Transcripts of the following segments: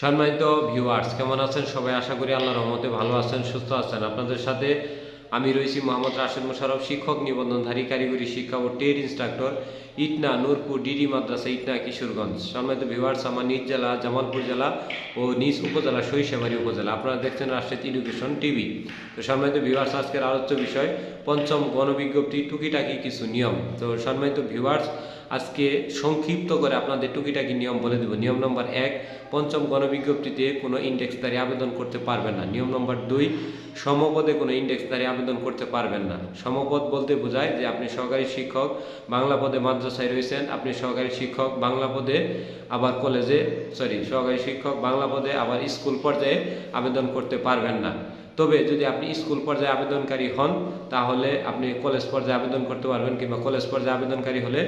সম্মানিত ভিউয়ার্স কেমন আছেন? সবাই আশা করি আল্লাহ রহমতে ভালো আছেন, সুস্থ আছেন। আপনাদের সাথে আমি রয়েছি মোহাম্মদ রাশেদ মোশারফ শিক্ষক নিবন্ধনধারী কারিগরি শিক্ষা ও টেড ইনস্ট্রাক্টর, ইটনা, নূরপুর, ডিডি মাদ্রাসা, ইটনা, কিশোরগঞ্জ। সম্মানিত ভিউয়ার্স আমার নিজ জেলা, জামালপুর জেলা ও নিজ উপজেলা, সরিষাবাড়ি উপজেলা। আপনারা দেখছেন রাষ্ট্রের এডুকেশন টিভি তো সম্মানিত ভিউয়ার্স আজকের আলোচ্য বিষয় পঞ্চম গণবিজ্ঞপ্তি, টুকিটাকি কিছু নিয়ম। তো সম্মানিত ভিউয়ার্স আজকে সংক্ষিপ্ত করে আপনাদের টুকিটাকি নিয়ম বলে দেব। নিয়ম নম্বর এক, পঞ্চম গণবিজ্ঞপ্তিতে কোনো ইন্ডেক্সদারি আবেদন করতে পারবেন না। নিয়ম নম্বর দুই, সমপদে কোনো ইন্ডেক্সদারি আবেদন করতে পারবেন না। সমপদ বলতে বোঝায় যে আপনি সহকারী শিক্ষক, বাংলা পদে মাদ্রাসায় রয়েছেন, আপনি সহকারী শিক্ষক, বাংলা পদে আবার কলেজে সরি সহকারী শিক্ষক, বাংলা পদে আবার স্কুল পর্যায়ে আবেদন করতে পারবেন না। তবে যদি আপনি স্কুল পর্যায়ে আবেদনকারী হন, তাহলে আপনি কলেজ পর্যায়ে আবেদন করতে পারবেন কিংবা কলেজ পর্যায়ে আবেদনকারী হলে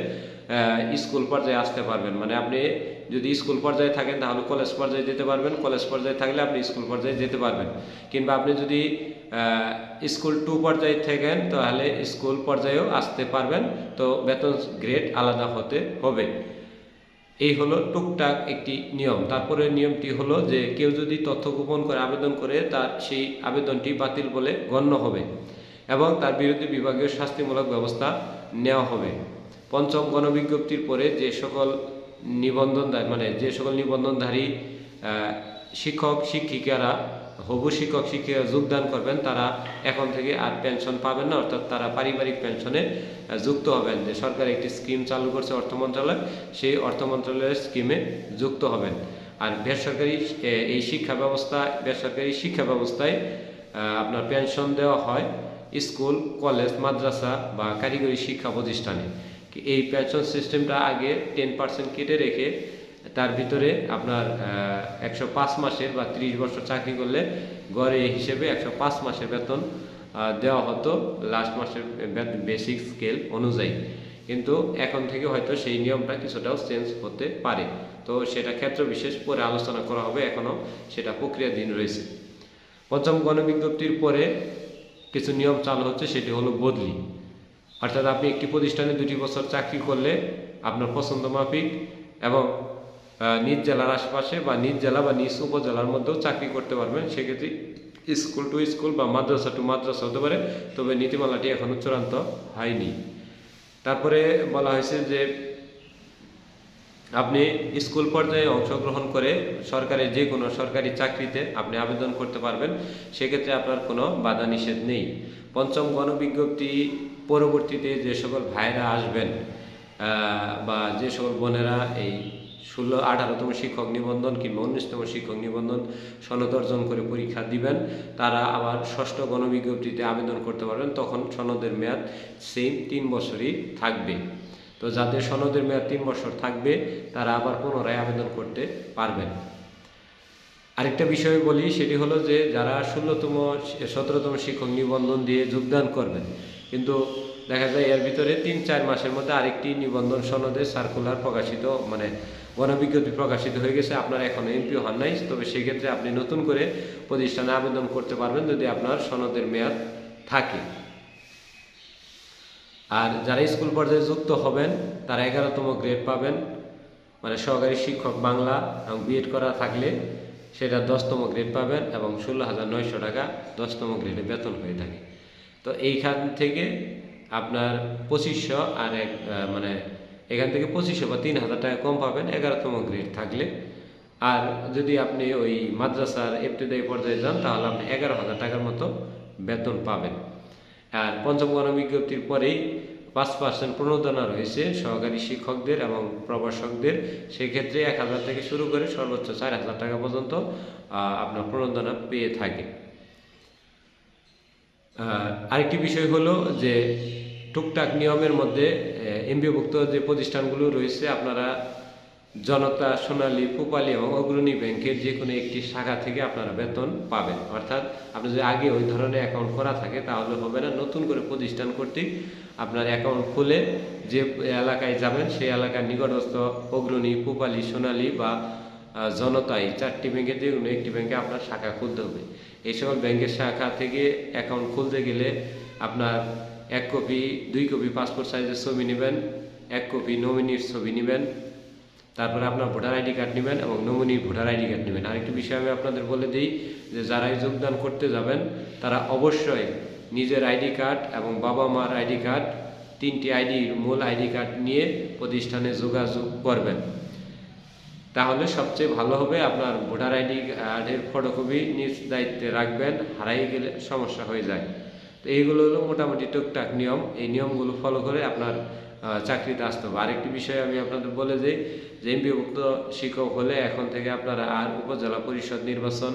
স্কুল পর্যায়ে আসতে পারবেন। মানে আপনি যদি স্কুল পর্যায়ে থাকেন, তাহলে কলেজ পর্যায়ে যেতে পারবেন। কলেজ পর্যায়ে থাকলে আপনি স্কুল পর্যায়ে যেতে পারবেন। কিংবা আপনি যদি স্কুল টু পর্যায়ে থাকেন, তাহলে স্কুল পর্যায়েও আসতে পারবেন। তো বেতন গ্রেড আলাদা হতে হবে। এই হলো টুকটাক একটি নিয়ম। তারপরে নিয়মটি হলো যে কেউ যদি তথ্য গোপন করে আবেদন করে, তার সেই আবেদনটি বাতিল বলে গণ্য হবে এবং তার বিরুদ্ধে বিভাগীয় শাস্তিমূলক ব্যবস্থা নেওয়া হবে। পঞ্চম গণবিজ্ঞপ্তির পরে যে সকল নিবন্ধন মানে যে সকল নিবন্ধনধারী শিক্ষক, শিক্ষিকারা হবু শিক্ষক শিক্ষিকা যোগদান করবেন, তারা এখন থেকে আর পেনশন পাবেন না, অর্থাৎ তারা পারিবারিক পেনশনে যুক্ত হবেন। যে সরকার একটি স্কিম চালু করছে অর্থ মন্ত্রণালয় সেই অর্থ মন্ত্রণালয়ের স্কিমে যুক্ত হবেন। আর বেসরকারি এই শিক্ষা ব্যবস্থা, বেসরকারি শিক্ষা ব্যবস্থায় আপনার পেনশন দেওয়া হয় স্কুল, কলেজ, মাদ্রাসা বা কারিগরি শিক্ষা প্রতিষ্ঠানে। এই পেনশন সিস্টেমটা আগে টেন পার্সেন্ট কেটে রেখে তার ভিতরে আপনার একশো পাঁচ মাসের বা ত্রিশ বছর চাকরি করলে গড়ে হিসেবে একশো পাঁচ মাসের বেতন দেওয়া হতো লাস্ট মাসের বেসিক স্কেল অনুযায়ী। কিন্তু এখন থেকে হয়তো সেই নিয়মটা কিছুটাও চেঞ্জ হতে পারে। তো সেটা ক্ষেত্র বিশেষ পরে আলোচনা করা হবে, এখনও সেটা প্রক্রিয়াধীন রয়েছে। পঞ্চম গণবিজ্ঞপ্তির পরে কিছু নিয়ম চালু হচ্ছে, সেটি হলো বদলি। অর্থাৎ আপনি একটি প্রতিষ্ঠানে দুটি বছর চাকরি করলে আপনার পছন্দ মাফিক এবং নিজ জেলার আশেপাশে বা নিজ জেলা বা নিজ উপজেলার মধ্যেও চাকরি করতে পারবেন, সেক্ষেত্রে স্কুল টু স্কুল বা মাদ্রাসা টু মাদ্রাসা হতে পারে, তবে নীতিমালাটি এখনও চূড়ান্ত হয়নি। তারপরে বলা হয়েছে যে আপনি স্কুল পর্যায়ে অংশগ্রহণ করে সরকারি যে কোনো সরকারি চাকরিতে আপনি আবেদন করতে পারবেন, সেক্ষেত্রে আপনার কোনো বাধা নিষেধ নেই। পঞ্চম গণবিজ্ঞপ্তি পরবর্তীতে যে সকল ভাইরা আসবেন বা যে সকল বোনেরা এই ষোলো, আঠারোতম শিক্ষক নিবন্ধন কিংবা উনিশতম শিক্ষক নিবন্ধন সনদ অর্জন করে পরীক্ষা দিবেন। তারা আবার ষষ্ঠ গণবিজ্ঞপ্তিতে আবেদন করতে পারবেন। তখন সনদের মেয়াদ সেম তিন বছরই থাকবে। তো যাদের সনদের মেয়াদ তিন বছর থাকবে, তারা আবার পুনরায় আবেদন করতে পারবেন। আরেকটা বিষয় বলি, সেটি হলো যে যারা ষোলোতম, সতেরোতম শিক্ষক নিবন্ধন দিয়ে যোগদান করবেন, কিন্তু দেখা যায় এর ভিতরে তিন, চার মাসের মধ্যে আরেকটি নিবন্ধন সনদে সার্কুলার প্রকাশিত মানে গণবিজ্ঞপ্তি প্রকাশিত হয়ে গেছে, আপনার এখন এমপি হন নাই, তবে সেক্ষেত্রে আপনি নতুন করে প্রতিষ্ঠানে আবেদন করতে পারবেন যদি আপনার সনদের মেয়াদ থাকে। আর যারা স্কুল পর্যায়ে যুক্ত হবেন, তারা এগারোতম গ্রেড পাবেন। মানে সহকারী শিক্ষক বাংলা এবং বিএড করা থাকলে সেটা দশতম গ্রেড পাবেন এবং ষোলো হাজার নয়শো টাকা দশতম গ্রেডে বেতন হয়ে থাকে। তো এইখান থেকে আপনার পঁচিশশো আর এক মানে এখান থেকে পঁচিশশো বা তিন হাজার টাকা কম পাবেন, এগারোতম গ্রেড থাকলে। আর যদি আপনি ওই মাদ্রাসার এফটিদায়ী পর্যায়ে যান, তাহলে আপনি এগারো হাজার টাকার মতো বেতন পাবেন। আর পঞ্চম গণবিজ্ঞপ্তির পরেই পাঁচ পার্সেন্ট প্রণোদনা রয়েছে সহকারী শিক্ষকদের এবং প্রভাষকদের। সেক্ষেত্রে এক হাজার থেকে শুরু করে সর্বোচ্চ চার হাজার টাকা পর্যন্ত আপনার প্রণোদনা পেয়ে থাকে। আরেকটি বিষয় হলো যে টুকটাক নিয়মের মধ্যে এমবিভুক্ত যে প্রতিষ্ঠানগুলো রয়েছে আপনারা জনতা সোনালী পুপালি এবং অগ্রণী ব্যাংকের যে কোনো একটি শাখা থেকে আপনারা বেতন পাবেন। অর্থাৎ আপনি যদি আগে ওই ধরনের অ্যাকাউন্ট করা থাকে তাহলে হবে না। নতুন করে প্রতিষ্ঠান কর্তৃক আপনার অ্যাকাউন্ট খুলে যে এলাকায় যাবেন সেই এলাকার নিকটস্থ অগ্রণী পুপালি সোনালী বা আহ, জনতা এই চারটি ব্যাংকের যে কোনো একটি ব্যাংকে আপনার শাখা খুলতে হবে। এই সকল ব্যাংকের শাখা থেকে অ্যাকাউন্ট খুলতে গেলে আপনার এক কপি, দুই কপি পাসপোর্ট সাইজের ছবি নেবেন, এক কপি নমিনির ছবি নেবেন, তারপরে আপনার ভোটার আইডি কার্ড নেবেন এবং নমুনি ভোটার আইডি কার্ড নেবেন। আরেকটি বিষয় আমি আপনাদের বলে দিই যে, যারাই যোগদান করতে যাবেন, তারা অবশ্যই নিজের আইডি কার্ড এবং বাবা মার আইডি কার্ড তিনটি আইডির মূল আইডি কার্ড নিয়ে প্রতিষ্ঠানে যোগাযোগ করবেন। তাহলে সবচেয়ে ভালো হবে আপনার ভোটার আইডি কার্ডের ফটোকপি নিজ দায়িত্বে রাখবেন, হারাই গেলে সমস্যা হয়ে যায়। তো এইগুলো হলো মোটামুটি টুকটাক নিয়ম। এই নিয়মগুলো ফলো করে আপনার চাকরিতে আসতে হবে। আরেকটি বিষয় আমি আপনাদের বলে যে এমপিভুক্ত শিক্ষক হলে এখন থেকে আপনারা আর উপজেলা পরিষদ নির্বাচন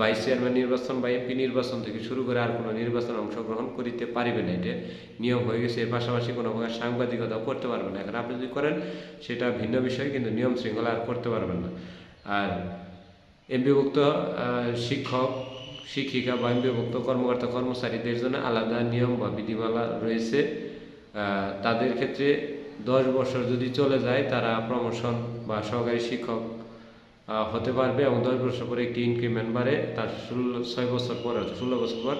ভাইস চেয়ারম্যান নির্বাচন বা এমপি নির্বাচন থেকে শুরু করে আর কোনো নির্বাচন অংশগ্রহণ করিতে পারবে না। এটা নিয়ম হয়ে গেছে। এর পাশাপাশি কোনো প্রকার সাংবাদিকতাও করতে পারবেন না। এখন আপনি যদি করেন, সেটা ভিন্ন বিষয়, কিন্তু নিয়ম শৃঙ্খলা আর করতে পারবেন না। আর এমপিভুক্ত শিক্ষক শিক্ষিকা বা বিভক্ত কর্মকর্তা, কর্মচারীদের জন্য আলাদা নিয়ম বা বিধিমালা রয়েছে। তাদের ক্ষেত্রে দশ বছর যদি চলে যায়, তারা প্রমোশন বা সহকারী শিক্ষক হতে পারবে এবং দশ বছর পরে একটি ইনক্রিমেন্ট বাড়ে। তার ষোলো, ছয় বছর পর ষোলো বছর পর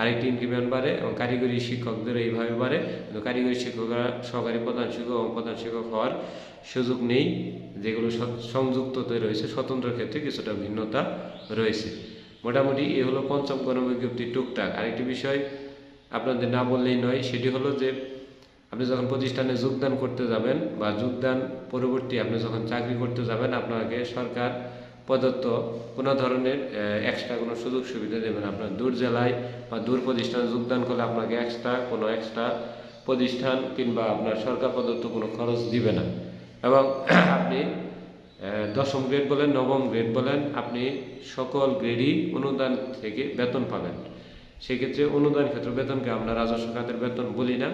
আরেকটি ইনক্রিমেন্ট বাড়ে এবং কারিগরি শিক্ষকদের এইভাবে বাড়ে। কিন্তু কারিগরি শিক্ষকরা সহকারী প্রধান শিক্ষক এবং প্রধান শিক্ষক হওয়ার সুযোগ নেই। যেগুলো সংযুক্ততে রয়েছে, স্বতন্ত্র ক্ষেত্রে কিছুটা ভিন্নতা রয়েছে। মোটামুটি এ হলো পঞ্চম গণবিজ্ঞপ্তি টুকটাক। আরেকটি বিষয় আপনাদের না বললেই নয়, সেটি হলো যে আপনি যখন প্রতিষ্ঠানে যোগদান করতে যাবেন বা যোগদান পরবর্তী আপনি যখন চাকরি করতে যাবেন, আপনাকে সরকার প্রদত্ত কোনো ধরনের এক্সট্রা কোনো সুযোগ সুবিধা দেবেন আপনার দূর জেলায় বা দূর প্রতিষ্ঠানে যোগদান করলে আপনাকে এক্সট্রা কোনো এক্সট্রা প্রতিষ্ঠান কিংবা আপনার সরকার প্রদত্ত কোনো খরচ দিবে না। এবং আপনি দশম গ্রেড বলেন, নবম গ্রেড বলেন, আপনি সকল গ্রেডই অনুদান থেকে বেতন পাবেন। সেক্ষেত্রে অনুদান ক্ষেত্রে বেতনকে আমরা রাজস্ব খাতের বেতন বলি না।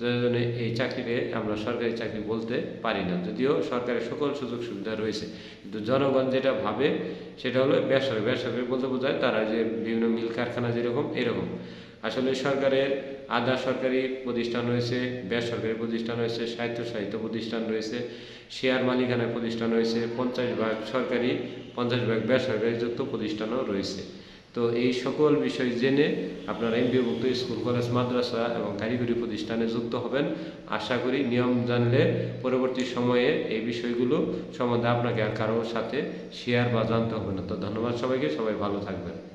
জন্য এই চাকরিকে আমরা সরকারি চাকরি বলতে পারি না। যদিও সরকারের সকল সুযোগ সুবিধা রয়েছে, কিন্তু জনগণ যেটা ভাবে সেটা হলো বেসরকারি। বেসরকারি বলতে বোঝায় তারা যে বিভিন্ন মিল কারখানা যেরকম, এরকম। আসলে সরকারের আধা সরকারি প্রতিষ্ঠান রয়েছে, বেসরকারি প্রতিষ্ঠান রয়েছে সাহিত্য সাহিত্য প্রতিষ্ঠান রয়েছে, শেয়ার মালিকানা প্রতিষ্ঠান রয়েছে, পঞ্চাশ ভাগ সরকারি, পঞ্চাশ ভাগ বেসরকারি যুক্ত প্রতিষ্ঠানও রয়েছে। তো এই সকল বিষয় জেনে আপনারা এমবিভুক্ত স্কুল, কলেজ, মাদ্রাসা এবং কারিগরি প্রতিষ্ঠানে যুক্ত হবেন। আশা করি নিয়ম জানলে পরবর্তী সময়ে এই বিষয়গুলো সম্বন্ধে আপনাকে আর কারোর সাথে শেয়ার বা জানতে হবে না। তো ধন্যবাদ সবাইকে, সবাই ভালো থাকবেন।